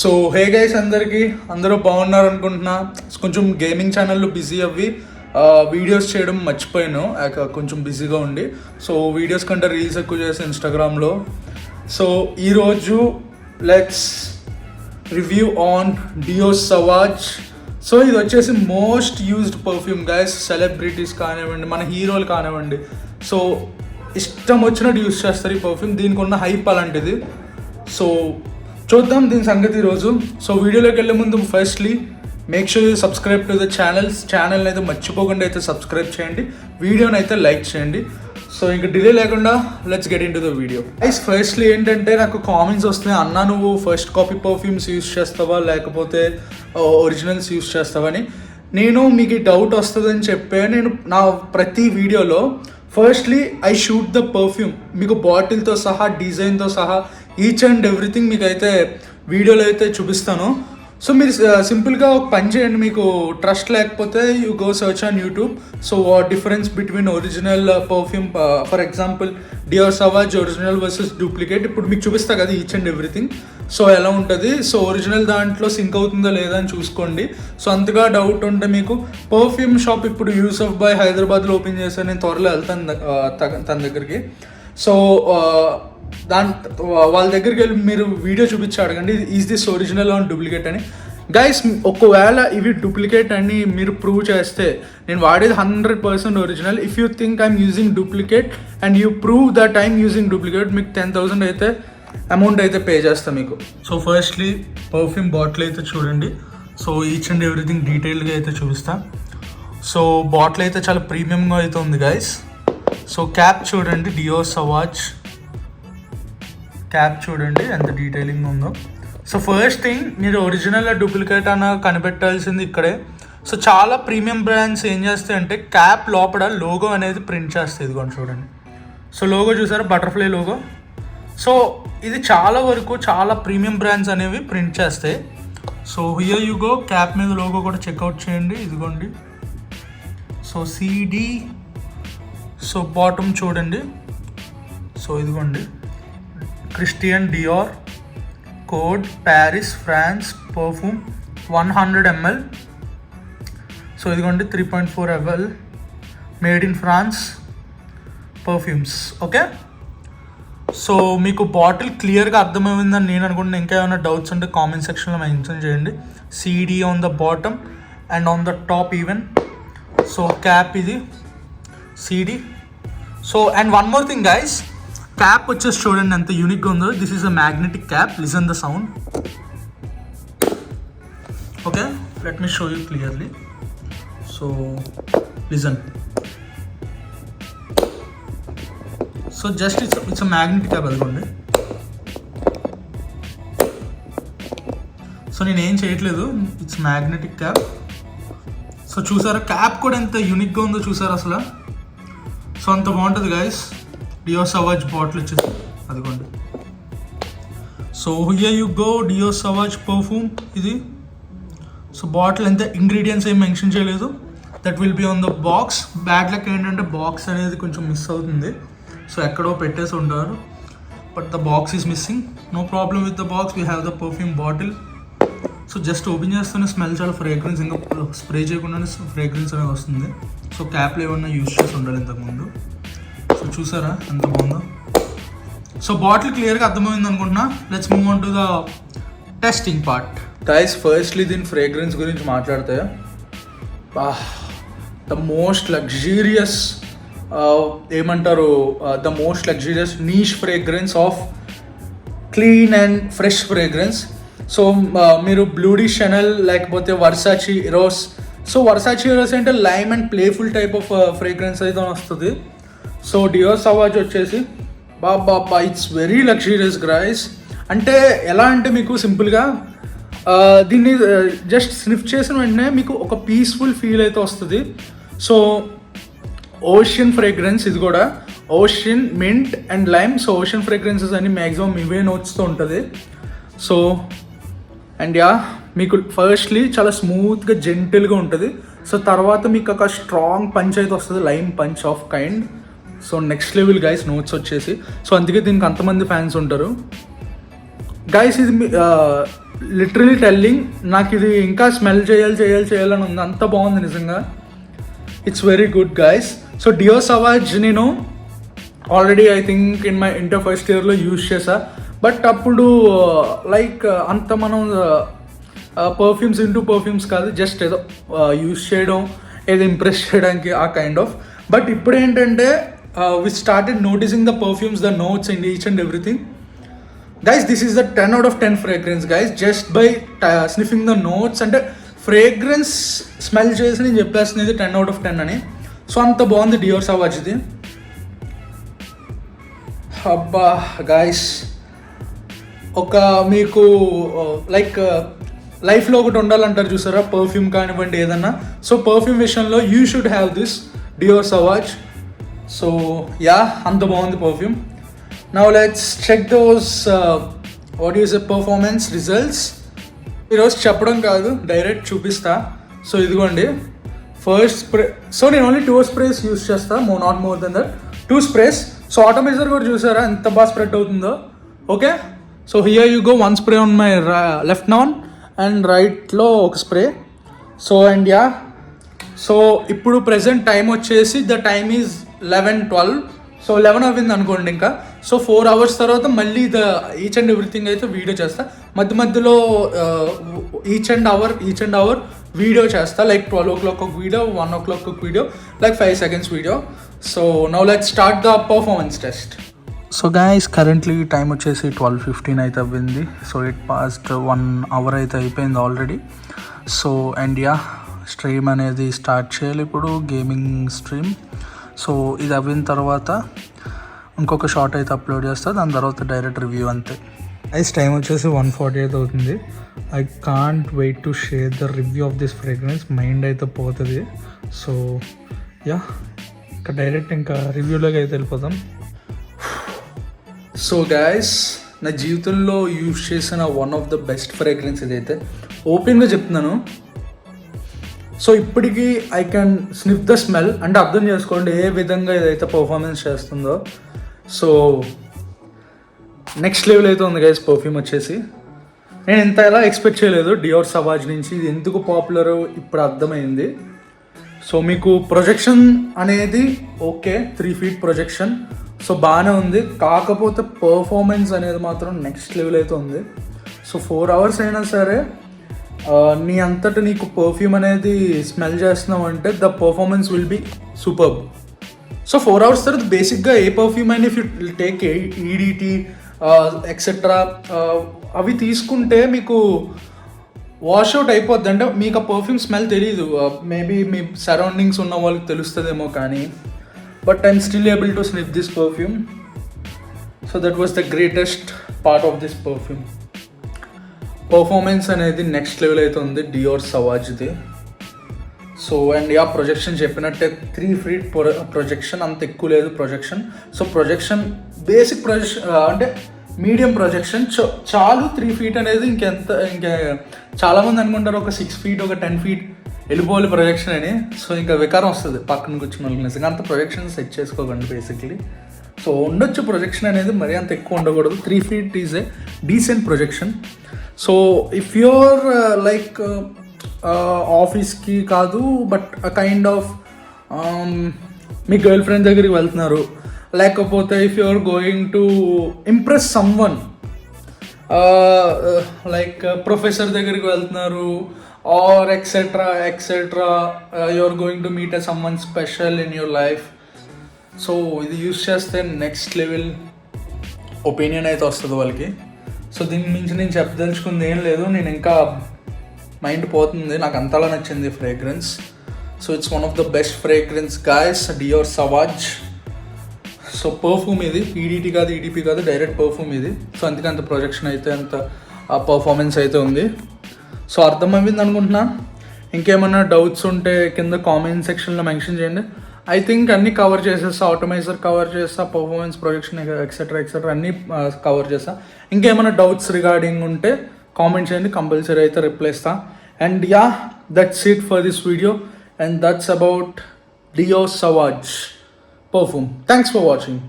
So hey guys అందరికీ అందరూ బాగున్నారు అనుకుంటున్నా కొంచెం గేమింగ్ ఛానల్లో బిజీ అవ్వి వీడియోస్ చేయడం మర్చిపోయాను. కొంచెం బిజీగా ఉండి. సో వీడియోస్ కంటే రీల్స్ ఎక్కువ చేసి ఇన్స్టాగ్రామ్లో సో ఈరోజు let's review on Dior Sauvage so ఇది వచ్చేసి most used perfume guys celebrities కానివ్వండి మన హీరోలు కానివ్వండి. సో ఇష్టం వచ్చినట్టు యూస్ చేస్తారు ఈ పర్ఫ్యూమ్ దీనికి ఉన్న హైప్ అలాంటిది. సో చూద్దాం దీని సంగతి ఈరోజు సో వీడియోలోకి వెళ్ళే ముందు firstly make sure you subscribe to the channels ఛానల్ని అయితే మర్చిపోకుండా అయితే సబ్స్క్రైబ్ చేయండి. వీడియోని అయితే లైక్ చేయండి. సో ఇంక డిలే లేకుండా let's get into the video ice firstly ఏంటంటే నాకు కామెంట్స్ వస్తున్నాయి. అన్న నువ్వు ఫస్ట్ కాపీ పర్ఫ్యూమ్స్ యూస్ చేస్తావా? లేకపోతే ఒరిజినల్స్ యూస్ చేస్తావని నేను మీకు డౌట్ వస్తుందని చెప్పే నేను నా ప్రతి వీడియోలో firstly I shoot the perfume మీకు బాటిల్తో సహా డిజైన్తో సహా ఈచ్ అండ్ ఎవ్రీథింగ్ మీకు అయితే వీడియోలో అయితే చూపిస్తాను. సో మీరు సింపుల్గా ఒక పని చేయండి. మీకు ట్రస్ట్ లేకపోతే you go search on YouTube so difference between original perfume for example Dior Sauvage original versus duplicate ఇప్పుడు మీకు చూపిస్తా కదా ఈచ్ అండ్ ఎవ్రీథింగ్ సో ఎలా ఉంటుంది? సో ఒరిజినల్ దాంట్లో సింక్ అవుతుందో లేదా అని చూసుకోండి. సో అంతగా డౌట్ ఉంటే మీకు పర్ఫ్యూమ్ షాప్ ఇప్పుడు యూసఫ్ బాయ్ హైదరాబాద్లో ఓపెన్ చేశాను నేను త్వరలో వెళ్తాను తన దగ్గరికి. సో దాని వాళ్ళ దగ్గరికి వెళ్ళి మీరు వీడియో చూపించి అడగండి. Is this original on duplicate అని. గైస్ ఒకవేళ ఇవి డూప్లికేట్ అని మీరు ప్రూవ్ చేస్తే నేను వాడేది hundred percent original if you think I'm using duplicate and you prove that I'm using duplicate మీకు టెన్ థౌసండ్ అయితే అమౌంట్ అయితే పే చేస్తాను మీకు. సో ఫస్ట్లీ పర్ఫ్యూమ్ బాటిల్ అయితే చూడండి. సో ఈచ్ అండ్ ఎవ్రీథింగ్ డీటెయిల్గా అయితే చూపిస్తా. సో బాటిల్ అయితే చాలా ప్రీమియంగా అయితే ఉంది గైస్ సో క్యాప్ చూడండి డియో సవాచ్ క్యాప్ చూడండి ఎంత డీటెయిలింగ్ ఉందో. సో ఫస్ట్ థింగ్ మీరు ఒరిజినల్ డూప్లికేట్ అన్న కనిపెట్టాల్సింది ఇక్కడే. సో చాలా ప్రీమియం బ్రాండ్స్ ఏం చేస్తాయంటే క్యాప్ లోపల లోగో అనేది ప్రింట్ చేస్తాయి. ఇదిగోండి చూడండి. సో లోగో చూసారా? బటర్ఫ్లై లోగో సో ఇది చాలా వరకు చాలా ప్రీమియం బ్రాండ్స్ అనేవి ప్రింట్ చేస్తాయి. So here you go cap మీద లోగో కూడా చెక్అవుట్ చేయండి. ఇదిగోండి. సో సిడి సో బాటమ్ చూడండి. సో ఇదిగోండి. Christian Dior code Paris France perfume one hundred ml so ఇదిగోండి three point four ml made in France perfumes okay so మీకు bottle క్లియర్గా అర్థమైందని నేను అనుకుంటున్నాను ఇంకా ఏమైనా డౌట్స్ ఉంటే కామెంట్ సెక్షన్లో మెన్షన్ చేయండి. CD on the bottom and on the top even so cap ఇది. CD so and one more thing guys cap వచ్చేసి చూడండి ఎంత యూనిక్గా ఉందో this is a magnetic cap listen the sound okay let me show you clearly so listen so just it's it's magnetic cap అదిగోండి. So నేను ఏం చేయట్లేదు it's magnetic cap so చూసారా క్యాప్ కూడా ఎంత యూనిక్గా ఉందో చూసారా అసలు? సో అంత బాగుంటుంది గాయస్ డియో సవాజ్ బాటిల్ వచ్చేసి అదిగోండి. So here you go Dior Sauvage perfume ఇది. సో బాటిల్ ఎంత ఇంగ్రీడియంట్స్ ఏం మెన్షన్ చేయలేదు. That will be on the box బ్యాగ్లకు ఏంటంటే బాక్స్ అనేది కొంచెం మిస్ అవుతుంది. సో ఎక్కడో పెట్టేసి ఉంటారు. But the box is missing no problem with the box we have the perfume bottle so just open చేస్తేనే స్మెల్ చాలా ఫ్రేగ్రెన్స్ ఇంకా స్ప్రే చేయకుండానే ఫ్రేగ్రెన్స్ అనేది వస్తుంది. సో క్యాప్లు ఏమన్నా యూస్ చేసి ఉండాలి ఇంతకుముందు. చూసారా? ఎంత బాగుందో? సో బాటిల్ క్లియర్గా అర్థమైంది అనుకుంటున్నా. Let's move on to the testing part guys firstly దీని ఫ్రేగ్రెన్స్ గురించి మాట్లాడితే ద మోస్ట్ లగ్జీరియస్ ఏమంటారు the most luxurious niche fragrance of clean and fresh fragrance so మీరు బ్లూడీ షనల్ లేకపోతే Versace Eros so Versace Eros అంటే lime and playful type of fragrance అయితే వస్తుంది. So Dior Sauvage వచ్చేసి బాబా ఇట్స్ వెరీ లగ్జూరియస్ గ్రైస్ అంటే ఎలా అంటే మీకు సింపుల్గా దీన్ని జస్ట్ స్నిఫ్ చేసిన వెంటనే మీకు ఒక పీస్ఫుల్ ఫీల్ అయితే వస్తుంది. సో ఓషియన్ ఫ్రేగ్రెన్స్ ఇది కూడా. Ocean mint and lime so ocean fragrances అన్ని మ్యాక్సిమం ఇవే నోట్స్తో ఉంటుంది. సో అండ్ యా మీకు ఫస్ట్లీ చాలా స్మూత్గా జెంటిల్గా ఉంటుంది. సో తర్వాత మీకు ఒక స్ట్రాంగ్ పంచ్ అయితే వస్తుంది lime punch of kind so next level guys notes వచ్చేసి. సో అందుకే దీనికి అంతమంది ఫ్యాన్స్ ఉంటారు. గైస్ ఇది మీ- లిటరలీ టెల్లింగ్ నాకు ఇది ఇంకా స్మెల్ చేయాలి చేయాలి చేయాలని ఉంది. అంత బాగుంది నిజంగా. It's very good guys so Dior Sauvage నేను already I think in my inter first ఇయర్లో యూజ్ చేశా. బట్ అప్పుడు లైక్ అంత మనం పర్ఫ్యూమ్స్ ఇంటూ పర్ఫ్యూమ్స్ కాదు. జస్ట్ ఏదో యూజ్ చేయడం ఏదో ఇంప్రెస్ చేయడానికి ఆ కైండ్ ఆఫ్ బట్ ఇప్పుడు ఏంటంటే we started noticing the perfumes the notes and each and everything guys this is the ten out of ten fragrance guys just by sniffing the notes అంటే fragrance smell చేసి నేను చెప్పేస్తున్నది ten out of ten అని. So అంత బాగుంది Dior సవాజ్ది అబ్బా guys ఒక మీకు లైక్ లైఫ్లో ఒకటి ఉండాలంటారు చూసారా? పర్ఫ్యూమ్ కానివ్వండి ఏదన్నా. సో పర్ఫ్యూమ్ విషయంలో you should have this Dior Sauvage so yeah అంత బాగుంది perfume now let's check those what is a performance results ఈరోజు చెప్పడం కాదు డైరెక్ట్ చూపిస్తా. సో ఇదిగోండి. ఫస్ట్ స్ప్రే సో నేను ఓన్లీ టూ స్ప్రేస్ యూస్ చేస్తా more not more than that two sprays so atomizer కూడా చూసారా? ఎంత బాగా స్ప్రెడ్ అవుతుందో. Okay so here you go one spray on my left non and రైట్లో ఒక spray so and yeah so ఇప్పుడు present time వచ్చేసి the time is eleven twelve. So eleven అవ్వింది అనుకోండి ఇంకా. సో ఫోర్ అవర్స్ తర్వాత మళ్ళీ ద ఈచ్ అండ్ ఎవ్రీథింగ్ అయితే video చేస్తా. మధ్య మధ్యలో each and hour each and hour video చేస్తా. లైక్ ట్వెల్వ్ ఓ క్లాక్ ఒక వీడియో వన్ ఓ క్లాక్ ఒక video like five seconds video. So now let start the performance test. So guys currently time వచ్చేసి twelve fifteen అయితే అవ్వింది. So it past one hour అయితే అయిపోయింది already so and yeah stream అనేది start చేయాలి ఇప్పుడు gaming stream so ఇది అయిన తర్వాత ఇంకొక షార్ట్ అయితే అప్లోడ్ చేస్తా. దాని తర్వాత డైరెక్ట్ రివ్యూ అంతే. ఐస్ టైం వచ్చేసి వన్ ఫార్టీ అయితే అవుతుంది. I can't wait to share the review of this fragrance mind అయితే పోతుంది. సో యా ఇంకా డైరెక్ట్ ఇంకా రివ్యూలోకి అయితే వెళ్ళిపోతాం సో గాయస్ నా జీవితంలో యూజ్ చేసిన one of the best fragrance ఇదైతే ఓపెన్గా చెప్తున్నాను. సో ఇప్పటికీ I can sniff the smell అంటే అర్థం చేసుకోండి ఏ విధంగా ఇదైతే పర్ఫార్మెన్స్ చేస్తుందో. సో నెక్స్ట్ లెవెల్ అయితే ఉంది గైస్ పర్ఫ్యూమ్ వచ్చేసి. నేను ఇంత ఎలా ఎక్స్పెక్ట్ చేయలేదు డియోర్ సవాజ్ నుంచి ఇది ఎందుకు పాపులర్ ఇప్పుడు అర్థమైంది. సో మీకు ప్రొజెక్షన్ అనేది okay three feet projection so బాగానే ఉంది. కాకపోతే పర్ఫార్మెన్స్ అనేది మాత్రం నెక్స్ట్ లెవెల్ అయితే ఉంది. సో ఫోర్ అవర్స్ అయినా సరే నీ అంతటా నీకు పర్ఫ్యూమ్ అనేది స్మెల్ చేస్తున్నావు అంటే the performance will be super so four hours తర్వాత బేసిక్గా ఏ పర్ఫ్యూమ్ అయినా if you take EDT etcetera అవి తీసుకుంటే మీకు వాష్ అవుట్ అయిపోద్ది. అంటే మీకు ఆ పర్ఫ్యూమ్ స్మెల్ తెలియదు మేబీ మీ సరౌండింగ్స్ ఉన్న వాళ్ళకి తెలుస్తుందేమో కానీ but I'm still able to sniff this perfume so that was the greatest part of this perfume performance అనేది నెక్స్ట్ లెవెల్ అయితే ఉంది డియోర్ సవాజ్ది సో అండ్ ఆ ప్రొజెక్షన్ చెప్పినట్టే త్రీ ఫీట్ ప్రొజెక్షన్ అంత ఎక్కువ లేదు projection so projection basic projection అంటే మీడియం ప్రొజెక్షన్ చాలు త్రీ ఫీట్ అనేది ఇంకెంత ఇంకా చాలామంది అనుకుంటారు ఒక సిక్స్ ఫీట్ ఒక టెన్ ఫీట్ వెళ్ళిపోవాలి ప్రొజెక్షన్ అని. సో ఇంకా వికారం వస్తుంది పక్కన కూర్చున్న వాళ్ళకి నిజంగా అంత ప్రొజెక్షన్ సెట్ చేసుకోకండి బేసిక్లీ సో ఉండొచ్చు ప్రొజెక్షన్ అనేది మరీ అంత ఎక్కువ ఉండకూడదు. Three feet is a decent projection so if you're like ఆఫీస్కి కాదు బట్ కైండ్ ఆఫ్ మీ గర్ల్ ఫ్రెండ్ దగ్గరికి వెళ్తున్నారు. లేకపోతే if you are going to impress someone like professor దగ్గరికి వెళ్తున్నారు or etcetera etcetera you are going to meet a someone special in your life so ఇది use చేస్తే నెక్స్ట్ లెవెల్ ఒపీనియన్ అయితే వస్తుంది వాళ్ళకి. సో దీని మించి నేను చెప్పదలుచుకుంది ఏం లేదు నేను ఇంకా మైండ్ పోతుంది. నాకు అంతలా నచ్చింది fragrance so it's one of the best fragrance guys Dior Sauvage so perfume ఇది పీడీటీ కాదు ఈడీపీ కాదు డైరెక్ట్ పర్ఫ్యూమ్ ఇది. సో అందుకే అంత ప్రొజెక్షన్ అయితే అంత ఆ పర్ఫార్మెన్స్ అయితే ఉంది. సో అర్థమైంది అనుకుంటున్నా? ఇంకేమైనా డౌట్స్ ఉంటే కింద కామెంట్ సెక్షన్లో మెన్షన్ చేయండి. ఐ థింక్ అన్ని కవర్ చేసేస్తా ఆటోమైజర్ కవర్ చేస్తా పర్ఫార్మెన్స్ ప్రొజెక్షన్ ఎక్సెట్రా ఎక్సెట్రా అన్ని కవర్ చేస్తా. ఇంకేమైనా డౌట్స్ రిగార్డింగ్ ఉంటే కామెంట్ చేయండి కంపల్సరీ అయితే రిప్లై ఇస్తా. And yeah that's it for this video and that's about Dior Sauvage perfume thanks for watching